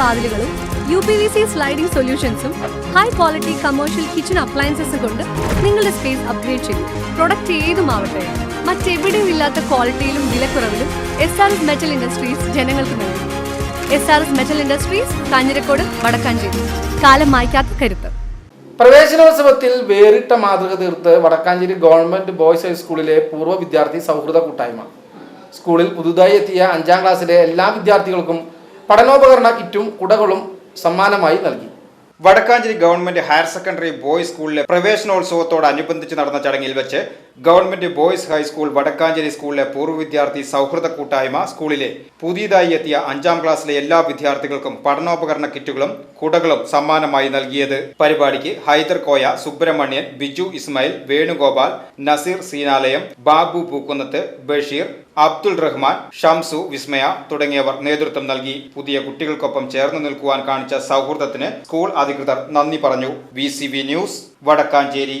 വാതിലുകളും U P V C sliding സൊല്യൂഷൻസും high quality commercial kitchen അപ്ലയൻസസും കൊണ്ട് നിങ്ങളുടെ സ്പേസ് അപ്ഗ്രേഡ് ചെയ്യും പ്രൊഡക്റ്റ് ഏതുമാവട്ടെ മറ്റെവിടെയും ഇല്ലാത്ത ക്വാളിറ്റിയിലും വിലക്കുറവിലും S R S metal industries ജനങ്ങൾക്ക് നൽകും. S R S metal industries Kanjirakode Vadakkanchery. കാലം മായ്ക്കാത്ത കരുത്ത്. പ്രവേശനോത്സവത്തിൽ വേറിട്ട മാതൃക തീർത്ത് വടക്കാഞ്ചേരി ഗവൺമെന്റ് ബോയ്സ് ഹൈസ്കൂളിലെ പൂർവ വിദ്യാർത്ഥി സൗഹൃദ കൂട്ടായ്മ. സ്കൂളിൽ പുതുതായി എത്തിയ അഞ്ചാം ക്ലാസ്സിലെ എല്ലാ വിദ്യാർത്ഥികൾക്കും പഠനോപകരണ കിറ്റും കുടകളും സമ്മാനമായി നൽകി. Vadakkanchery government higher secondary boys സ്കൂളിലെ പ്രവേശനോത്സവത്തോടനുബന്ധിച്ച് നടന്ന ചടങ്ങിൽ വെച്ച് ഗവൺമെന്റ് ബോയ്സ് ഹൈസ്കൂൾ വടക്കാഞ്ചേരി സ്കൂളിലെ പൂർവ വിദ്യാർത്ഥി സൗഹൃദ കൂട്ടായ്മ സ്കൂളിലെ പുതിയതായി എത്തിയ അഞ്ചാം ക്ലാസ്സിലെ എല്ലാ വിദ്യാർത്ഥികൾക്കും പഠനോപകരണ കിറ്റുകളും കുടകളും സമ്മാനമായി നൽകിയത്. പരിപാടിക്ക് ഹൈദർ കോയ സുബ്രഹ്മണ്യൻ ബിജു ഇസ്മായിൽ വേണുഗോപാൽ നസീർ സീനാലയം ബാബു പൂക്കുന്നത്ത് ബഷീർ അബ്ദുൾ റഹ്മാൻ ഷംസു വിസ്മയ തുടങ്ങിയവർ നേതൃത്വം നൽകി. പുതിയ കുട്ടികൾക്കൊപ്പം ചേർന്ന് നിൽക്കുവാൻ കാണിച്ച സൗഹൃദത്തിന് സ്കൂൾ അധികൃതർ നന്ദി പറഞ്ഞു. V news Vadakkanchery.